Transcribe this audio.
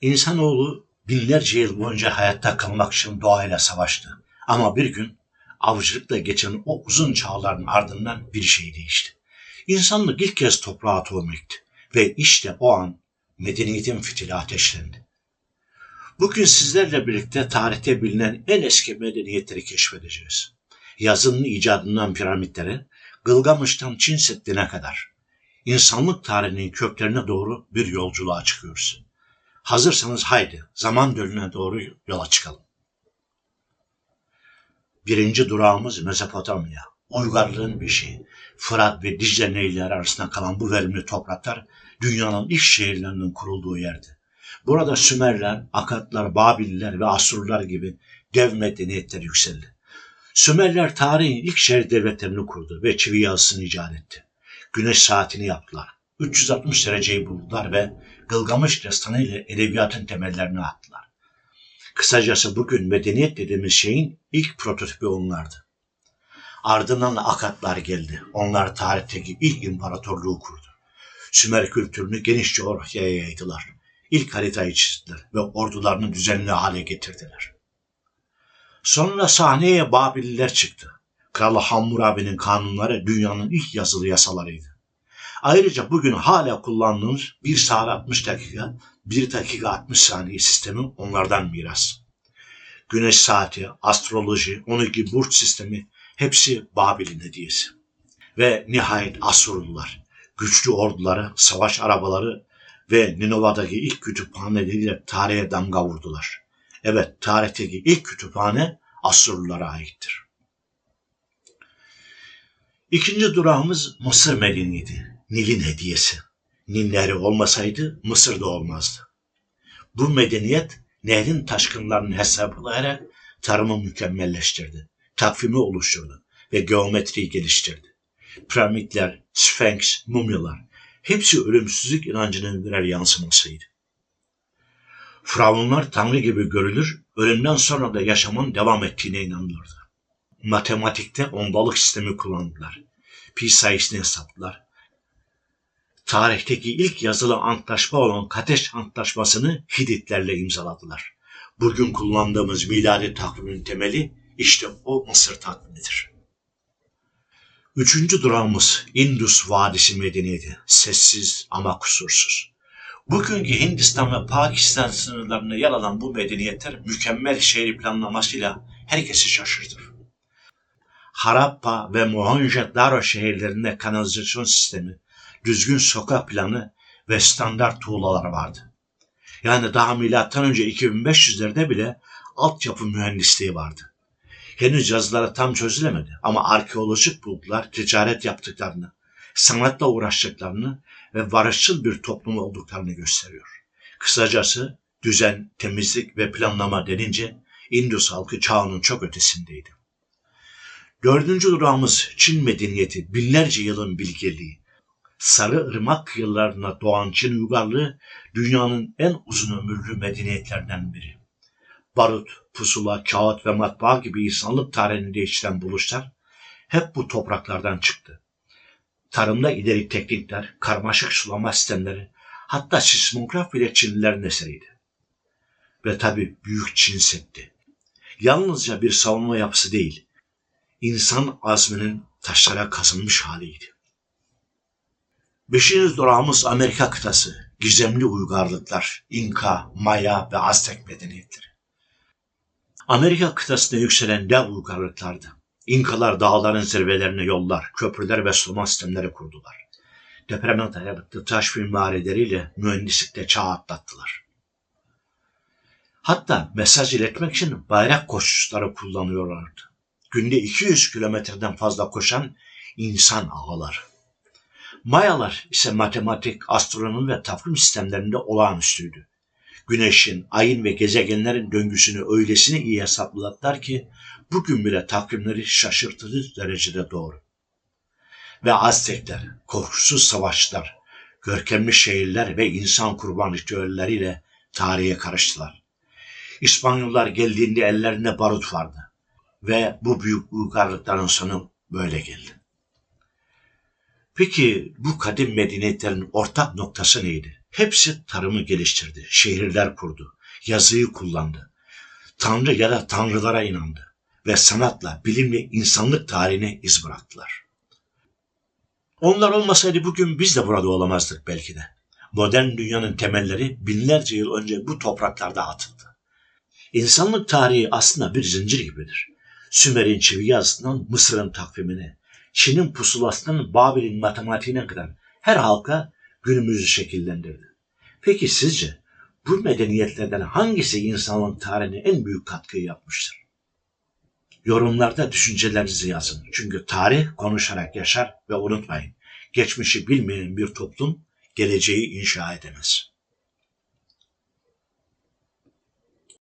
İnsanoğlu binlerce yıl boyunca hayatta kalmak için doğayla savaştı. Ama bir gün avcılıkla geçen o uzun çağların ardından bir şey değişti. İnsanlık ilk kez toprağa tohum ekti. Ve işte o an medeniyetin fitili ateşlendi. Bugün sizlerle birlikte tarihte bilinen en eski medeniyetleri keşfedeceğiz. Yazının icadından piramitlere, Gılgamış'tan Çin Seddi'ne kadar insanlık tarihinin köklerine doğru bir yolculuğa çıkıyoruz. Hazırsanız haydi zaman dönümüne doğru yola çıkalım. Birinci durağımız Mezopotamya. Uygarlığın şeyi. Fırat ve Dicle nehirleri arasında kalan bu verimli topraklar dünyanın ilk şehirlerinin kurulduğu yerdi. Burada Sümerler, Akatlar, Babiller ve Asurlar gibi dev medeniyetler yükseldi. Sümerler tarihin ilk şehir devletlerini kurdu ve çivi yazısını icat etti. Güneş saatini yaptılar. 360 dereceyi buldular ve Gılgamış destanı ile edebiyatın temellerini attılar. Kısacası bugün medeniyet dediğimiz şeyin ilk prototipi onlardı. Ardından Akatlar geldi. Onlar tarihteki ilk imparatorluğu kurdu. Sümer kültürünü geniş coğrafyaya yaydılar. İlk haritayı çizdiler ve ordularını düzenli hale getirdiler. Sonra sahneye Babililer çıktı. Kral Hammurabi'nin kanunları dünyanın ilk yazılı yasalarıydı. Ayrıca bugün hala kullandığımız 1 saat 60 dakika, 1 dakika 60 saniye sistemi onlardan miras. Güneş saati, astroloji, 12 burç sistemi hepsi Babil'in hediyesi. Ve nihayet Asurlular, güçlü orduları, savaş arabaları ve Ninova'daki ilk kütüphaneleriyle tarihe damga vurdular. Evet, tarihteki ilk kütüphane Asurlulara aittir. İkinci durağımız Mısır medeniyeti. Nil'in hediyesi. Nil nehri olmasaydı Mısır da olmazdı. Bu medeniyet nehrin taşkınlarını hesaplayarak tarımı mükemmelleştirdi. Takvimi oluşturdu ve geometriyi geliştirdi. Piramitler, Sphinx, mumyalar hepsi ölümsüzlük inancının birer yansımasıydı. Firavunlar tanrı gibi görülür, ölümden sonra da yaşamın devam ettiğine inanılırdı. Matematikte ondalık sistemi kullandılar. Pi sayısını hesapladılar. Tarihteki ilk yazılı antlaşma olan Kateş Antlaşması'nı Hititlerle imzaladılar. Bugün kullandığımız miladi takvimin temeli işte o Mısır takvimidir. Üçüncü durağımız Indus Vadisi medeniyeti. Sessiz ama kusursuz. Bugünkü Hindistan ve Pakistan sınırlarında yer alan bu medeniyetler mükemmel şehir planlamasıyla herkesi şaşırtır. Harappa ve Mohenjo-Daro şehirlerinde kanalizasyon sistemi, düzgün sokak planı ve standart tuğlalar vardı. Yani daha milattan önce 2500'lerde bile altyapı mühendisliği vardı. Henüz yazıları tam çözülemedi ama arkeolojik bulgular ticaret yaptıklarını, sanatla uğraştıklarını ve barışçıl bir toplum olduklarını gösteriyor. Kısacası düzen, temizlik ve planlama denince Indus halkı çağının çok ötesindeydi. Dördüncü durağımız Çin medeniyeti, binlerce yılın bilgeliği. Sarı ırmak kıyılarına doğan Çin uygarlığı dünyanın en uzun ömürlü medeniyetlerden biri. Barut, pusula, kağıt ve matbaa gibi insanlık tarihini değiştiren buluşlar hep bu topraklardan çıktı. Tarımda ileri teknikler, karmaşık sulama sistemleri, hatta sismograf bile Çinlilerin eseriydi. Ve tabi Büyük Çin Seddi. Yalnızca bir savunma yapısı değil, insan azminin taşlara kazınmış haliydi. Beşinci durağımız Amerika kıtası, gizemli uygarlıklar, İnka, Maya ve Aztek medeniyetleri. Amerika kıtasında yükselen dev uygarlıklardı. İnkalar dağların zirvelerine yollar, köprüler ve sulama sistemleri kurdular. Depreme dayanıklı taş mimarileriyle mühendislikte çağ atlattılar. Hatta mesaj iletmek için bayrak koşuşları kullanıyorlardı. Günde 200 kilometreden fazla koşan insan ağalar. Mayalar ise matematik, astronomi ve takvim sistemlerinde olağanüstüydü. Güneşin, ayın ve gezegenlerin döngüsünü öylesine iyi hesapladılar ki bugün bile takvimleri şaşırtıcı derecede doğru. Ve Aztekler, korkusuz savaşçılar, görkemli şehirler ve insan kurban ritüelleriyle tarihe karıştılar. İspanyollar geldiğinde ellerinde barut vardı ve bu büyük uygarlıkların sonu böyle geldi. Peki bu kadim medeniyetlerin ortak noktası neydi? Hepsi tarımı geliştirdi, şehirler kurdu, yazıyı kullandı. Tanrı ya da tanrılara inandı ve sanatla, bilimle insanlık tarihine iz bıraktılar. Onlar olmasaydı bugün biz de burada olamazdık belki de. Modern dünyanın temelleri binlerce yıl önce bu topraklarda atıldı. İnsanlık tarihi aslında bir zincir gibidir. Sümer'in çivi yazısından Mısır'ın takvimine, Çin'in pusulasından Babil'in matematiğine kadar her halka günümüzü şekillendirdi. Peki sizce bu medeniyetlerden hangisi insanlığın tarihine en büyük katkıyı yapmıştır? Yorumlarda düşüncelerinizi yazın. Çünkü tarih konuşarak yaşar ve unutmayın. Geçmişi bilmeyen bir toplum geleceği inşa edemez.